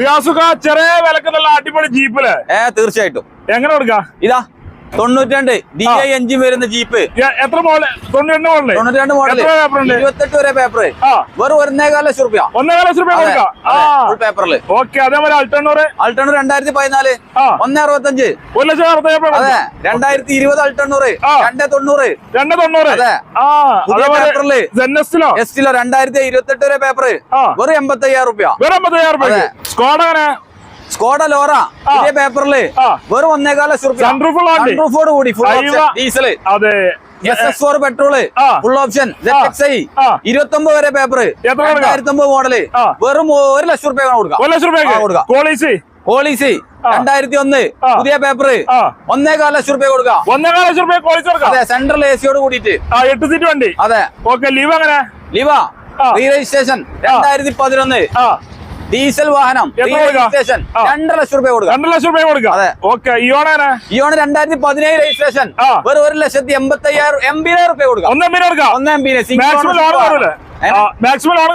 റിയാസുക ചെറിയ വിലക്ക് നല്ല അടിപൊളി ജീപ്പിൽ. ഏ തീർച്ചയായിട്ടും. എങ്ങനെ കൊടുക്ക? ഇതാ തൊണ്ണൂറ്റിരണ്ട്. ഡി ഐ എഞ്ചിൻ വരുന്ന ജീപ്പ് എത്ര മോളിൽ തൊണ്ണൂറ്റിരണ്ട് മോഡൽ ഇരുപത്തെട്ട് വരെ പേപ്പർ വെറും ഒന്നേകാല ലക്ഷം റുപ്യ. ഒന്നേകാല ലക്ഷം റുപ്യ പേപ്പറിൽ ഓക്കെ അതേപോലെ അൾട്ടണ്ണൂറ് അൾട്ടണ്ണൂർ രണ്ടായിരത്തി പതിനാല്. ഒന്നേ അറുപത്തഞ്ച്. ഒരു ലക്ഷം അതെ രണ്ടായിരത്തി ഇരുപത് അൾട്ടണ്ണൂറ് രണ്ട് തൊണ്ണൂറ്. രണ്ട് തൊണ്ണൂറ്. അതെ. പേപ്പറിൽ ജെന്നസ്റ്റിലോ എസ്റ്റിലോ രണ്ടായിരത്തി ഇരുപത്തെട്ട് വരെ പേപ്പർ വെറും എൺപത്തി അയ്യായിരം റുപ്യ. വെറും അമ്പത്തയ്യായിരം രൂപ സ്കോഡ് അങ്ങനെ സ്കോഡ ലോറ പുതിയ പേപ്പറിൽ വെറും ഒന്നേകാല. സൺറൂഫോട് കൂടി ഡീസൽ അതെ. S S four petrol full option. ഇരുപത്തി ഒമ്പത് വരെ പേപ്പർ? രണ്ടായിരത്തി ഒമ്പത് മോഡൽ വെറും ഒരു ലക്ഷം റുപ്യ കൊടുക്കാം. ഒരു ലക്ഷം രൂപ കൊടുക്കാം. Policy policy. രണ്ടായിരത്തി ഒന്ന്. പുതിയ പേപ്പർ ഒന്നേകാല ലക്ഷം റുപ്യ കൊടുക്കാം. ഒന്നേകാല ലക്ഷം രൂപ പോളിസി കൊടുക്കാം? അതെ സെൻട്രൽ എ സിയോട് കൂടിയിട്ട്. എട്ട് സീറ്റ് വണ്ടി? അതെ. ഓക്കെ ലീവ് അങ്ങനെ ലീവ റീ രജിസ്ട്രേഷൻ രണ്ടായിരത്തി പതിനൊന്ന്. ഡീസൽ വാഹനം? രണ്ടര ലക്ഷം രൂപ കൊടുക്കാം. രണ്ടര ലക്ഷം രൂപ കൊടുക്കാം. അതെ. ഓക്കെ ഇയോണങ്ങനെ ഇയോണ് രണ്ടായിരത്തി പതിനേഴ് രജിസ്ട്രേഷൻ വെറും ഒരു ലക്ഷത്തി എൺപത്തി അയ്യായിരം എൺപതിനായിരം റുപ്യ കൊടുക്കാം. ഒന്നേ മീൻ കൊടുക്കാം. ഒന്നാം പിന്നെ മാക്സിമം ലോൺ മാക്സിമം ലോൺ